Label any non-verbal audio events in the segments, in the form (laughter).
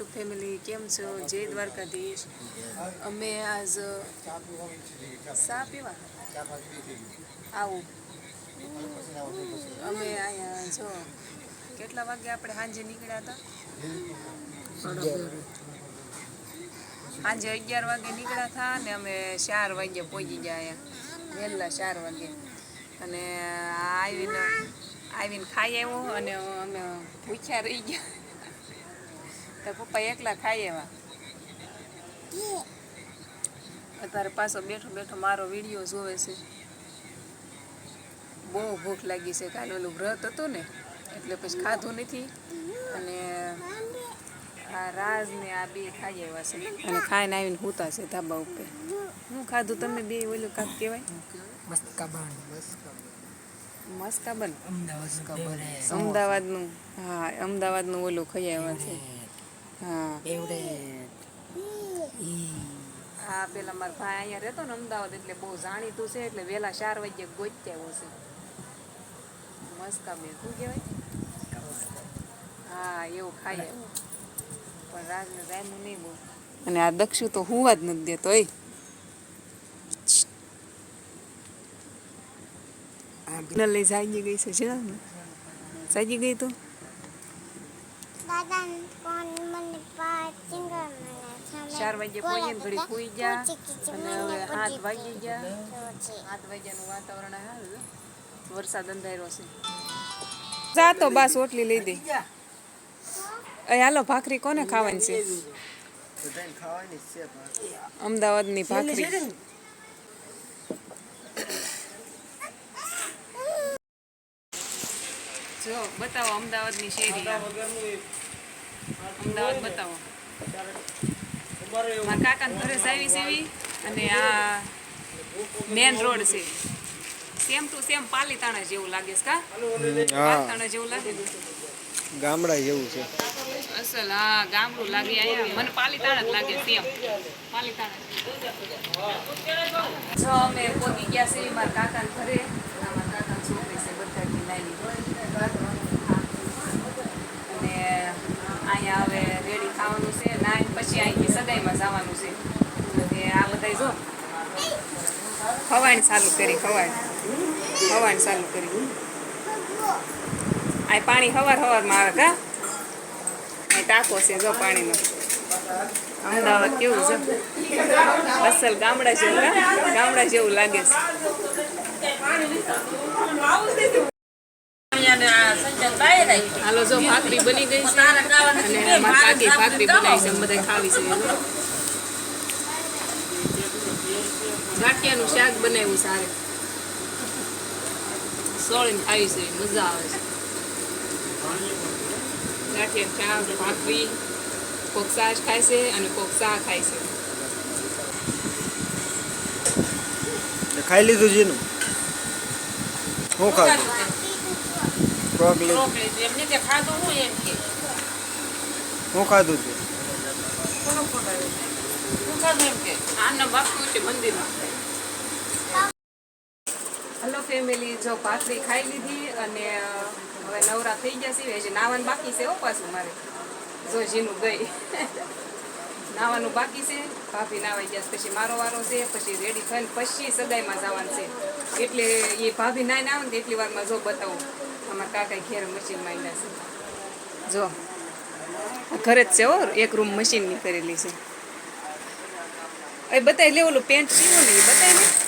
YouTube family કેમ છો? જય દ્વારકાધીશ. અમે આજ સા પીવા? આવું. અમે અહીંયા જો. કેટલા વાગે આપણે સાંજે નીકળ્યા હતા? સાંજે અગિયાર વાગે નીકળ્યા હતા ને અમે ચાર વાગે પહોંચી ગયા અહીંયા વહેલા ચાર વાગે. અને આવીને આવીને ખાઈ આવ્યો અને અમે ભૂખ્યા રહી ગયા. તો પપ્પા એકલા ખાઈ આવ્યા અત્યારે પાછો બેઠો બેઠો મારો વીડિયો જોવે છે. બહુ ભૂખ લાગી છે કાલે ઓલું વ્રત હતું ને એટલે પછી ખાધું નથી. અને આ રાજ ને આ બે ખાઈ આવ્યા છે. અને ખાઈને આવીને સૂતા છે ધાબા ઉપર. શું ખાધું તમે બે ઓલું કાંક કહેવાય? મસ્ત મસ્કાબન? અમદાવાદ અમદાવાદનું હા અમદાવાદનું ઓલું ખાઈ આવ્યા છે. હા. એવડે હા પેલા મારા ભાઈ અહીંયા રહેતો ને અમદાવાદ એટલે બહુ જાણીતું છે એટલે વહેલા ચાર વાગે ગોત્યા આવ્યો છે. મસ્કા મેં શું કહેવાય? હા એવું ખાઈ આવ્યો પણ રાજને રાયનું નહીં બહુ. અને આ દક્ષુ તો હુવા જ નથી દેતો એ લઈ જાગી ગઈ છે જાગી ગઈ તો દાદા કોણ મને પાચિંગ મને ચાર વાગે પહોંચીને ઘડી સુઈ ગયા અને હવે હાથ વાગી ગયા. સાત વાગ્યાનું વાતાવરણ હાલ. વરસાદ અંધાર્યો છે. જા તો બસ ઓટલી લઈ દે. એ હાલો ભાખરી કોને ખાવાની છે? અમદાવાદની ભાખરી. બતાવો અમદાવાદની શેરી અમદાવાદ બતાવો. મારા કાકાને ઘરે જાવી સેવી અને આ મેન રોડ છે. સેમ ટુ સેમ પાલીતાણા જેવું લાગે છે કા? પાલીતાણા જેવું લાગે ગામડા જેવું છે. અસલ હા ગામડું લાગે અહીંયા મને પાલીતાણા જ લાગે સેમ પાલીતાણા. જો અમે પહોંચી ગયા છે મારા કાકાના ઘરે આ મારા કાકાની છોકરી છે બધા નાની અને અહીંયા હવે રેડી ખાવાનું છે નાઈ પછી અહીંથી સગાઈમાં જવાનું છે અને આ બધા જો ખવાણ ચાલુ કરી ખવાણ ખવાણ ચાલુ કરી. આ પાણી હવાર હવારમાં આવે કા? અહીં ટાંકો છે જો પાણીનો. અમદાવાદ કેવું છે? અસલ ગામડા જેવું ગામડા જેવું લાગે છે. હાલો, જો ભાખરી બની ગઈ છે. અને ભાખરી બનાવી છે બધા ખાવી છે. ગાંઠિયાનું શાક બનાવ્યું સારે. સોળીને ખાવી છે મજા આવે છે. ગાંઠિયાનું શાક ભાખરી કોક સાસ ખાય છે અને કોક સા ખાય છે. ખાઈ લીધું જીનું? હું ખાધું? છે? હું ખાધું કે. આના બાપુ છે મંદિરમાં. ફેમિલી જો ભાખરી ખાઈ લીધી અને હવે નવરા થઈ ગયા છે હજી નાવાનું બાકી છે પાછું મારે. જો જીનું ગઈ. (laughs) નાવાનું બાકી છે. ભાભી નાવાઈ ગયા. પછી મારો વારો છે. પછી રેડી થઈને પછી સદાયમાં જવાનું છે. એટલે એ ભાભી આવે ને તો એટલી વારમાં જો બતાવું. અમારા કાકા ઘેર મશીન માંડ્યા છે. જો ઘરે જ છે હો. એક રૂમ મશીનની કરેલી છે. એ બતાવી લે ઓલું પેન્ટ સીવું ને એ બતાવી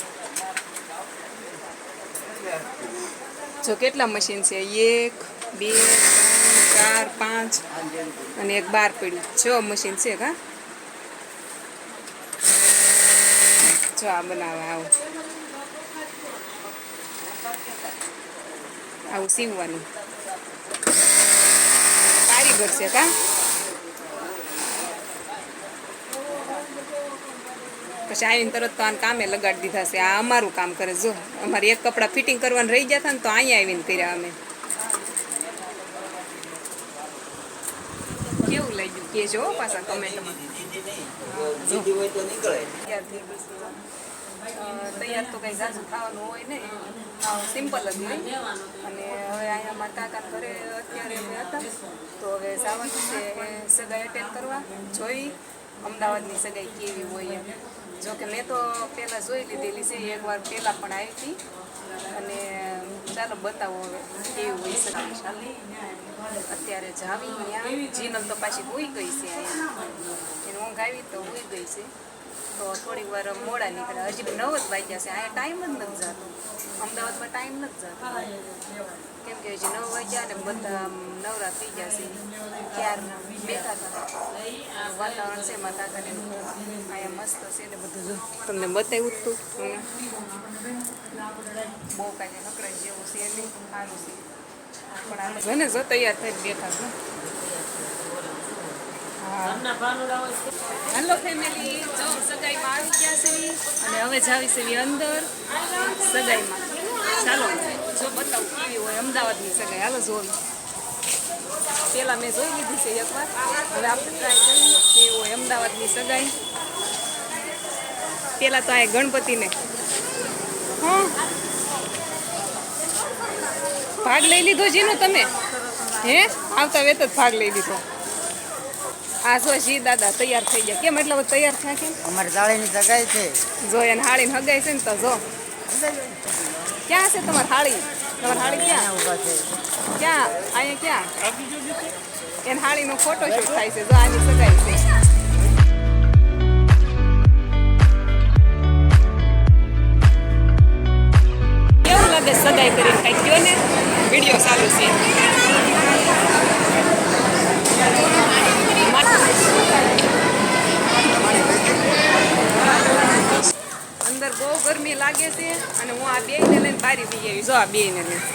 જો કેટલા મશીન છે? એક, બે, ચાર, પાંચ અને એક બાર પડ્યું છ મશીન છે કા? જો આ બનાવે, આવું. આવું સીવવાનું. કારીગર છે કા? પછી આવીને તરત તો આને કામે લગાડી દીધા છે. આ અમારું કામ કરે જો. અમારે એક કપડાં ફિટિંગ કરવાનું રહી ગયા હતા ને તો અહીંયા આવીને કર્યા અમે. કેવું લાગ્યું? કે જો. પાછા કમેન્ટમાં તૈયાર તો કંઈ ઝાઝું ખાવાનું હોય ને સિમ્પલ જ હોય અને હવે અહીંયા મારા કાકા ઘરે અત્યારે હતા. તો હવે જવાનું છે સગાઈ અટેન્ડ કરવા. જોઈ. અમદાવાદની સગાઈ કેવી હોય એમ. જો કે મેં તો પહેલાં જોઈ લીધેલી છે એકવાર પહેલાં પણ આવી હતી. અને ચાલો બતાવો હવે, કેવી હોય સગાઈ ચાલો અત્યારે જાવી ત્યાં જીનલ તો પાછી હોઈ ગઈ છે. એને ઊંઘ આવી તો હોઈ ગઈ છે. તો થોડીક વાર મોડા નીકળ્યા. હજી નવ જ વાગ્યા છે. અહીંયા ટાઈમ જ નથી જતો. અમદાવાદમાં ટાઈમ નથી જતો. કેમ કે હજી નવ વાગ્યા ને બધા નવરા થઈ ગયા છે. ક્યાર બેઠા હતા વાતાવરણ છે માતા કરીને અહીંયા મસ્ત છે ને બધું. જો તમને બતાવ્યું જ તું. બહુ કાંઈ નકરાઈ જેવું છે નહીં. સારું છે. પણ આમ ઘણે જો તૈયાર થઈને બેઠા છે. હેલો ફેમિલી જો સગાઈમાં આવી ગયા છે. અને હવે જાવી છે અંદર સગાઈમાં. ચાલો, જો બતાવું, કેવી હોય અમદાવાદની સગાઈ. હાલો, જોવી. પહેલાં મેં જોઈ લીધી છે એકવાર. હવે આપણે ટ્રાય કરીએ કેવી હોય અમદાવાદની સગાઈ. પહેલાં તો આ ગણપતિને. હા? ભાગ લઈ લીધો જીનો તમે? હે? આવતા વેત જ ભાગ લઈ લીધો. આ જો જી દાદા તૈયાર થઈ ગયા. કેમ એટલે તૈયાર થયા કેમ? અમારે જાળીની સગાઈ છે. જો એને હાળીને હગાઈ છે ને તો જો. ક્યાં છે તમારી હાળી? તમારી હાળી ક્યાં? ઊભા છે. ક્યાં? અહીંયા ક્યાં? એને હાળીનો ફોટો શૂટ થાય છે. જો આની સગાઈ છે. કેવું લાગે સગાઈ કરી કઈ ગયો ને? વીડિયો ચાલુ છે. અંદર બહુ ગરમી લાગે છે અને હું આ બેયને લઈને બારી બી આવી. જો આ બેયને લઈને.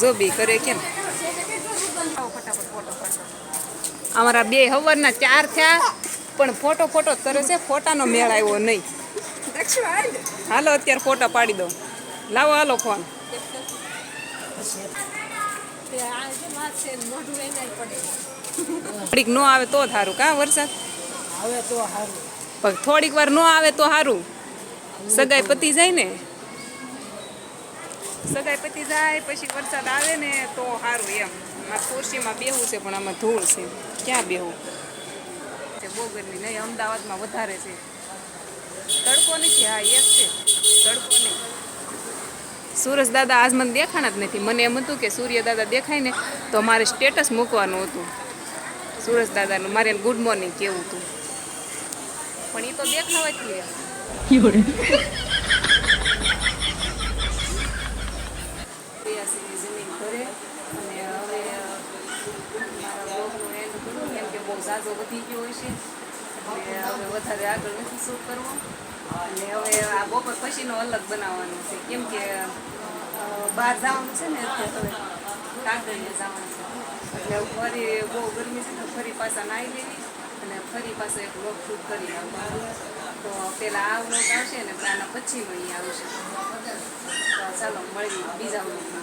જો બી કરે કેમ? પાડો. અમારા બે હવારના ચાર થયા, પણ ફોટો ફોટો જ કરે છે. ફોટાનો મેળ આવ્યો નહીં. હાલો, અત્યારે ફોટા પાડી દો લાવો, હાલો, ફોન. થોડીક નો આવે તો સારું કા વરસાદ? આવે તો સારું પણ થોડીક વાર નો આવે તો સારું સગાઈ પતી જાય ને? સગાઈ પતી જાય પછી વરસાદ આવે ને તો સારું એમ. આ ખુરશીમાં બેહવું છે પણ આમાં ધૂળ છે. ક્યાં બેહવું બહુ ગરમી નહીં અમદાવાદમાં વધારે છે. તડકો નથી હા એક છે. તડકો નહીં. સુરજ દાદા આજ મને દેખાણા જ નથી. મને એમ હતું કે સૂર્ય દાદા દેખાય ને તો મારે સ્ટેટસ મૂકવાનું હતું. સુરજ દાદાનું મારે ગુડ મોર્નિંગ કેવું હતું પણ એ તો દેખાવા જ ઝાઝો વધી ગયો હોય છે હવે વધારે આગળ નથી શૂટ કરવો અને હવે આ બપોર પછીનો અલગ બનાવવાનો છે કેમ કે બહાર જવાનું છે ને એટલે હવે કાગળિયા જવાનું છે. એટલે ફરી બહુ ગરમી છે તો ફરી પાછા નાહી લેવી અને ફરી પાછો એક વ્લોગ શૂટ કરી આવવાનું તો પેલા આ વ્લોગ આવશે ને આના પછીનો અહીં આવશે. તો ચાલો, મળીએ બીજા વ્લોગમાં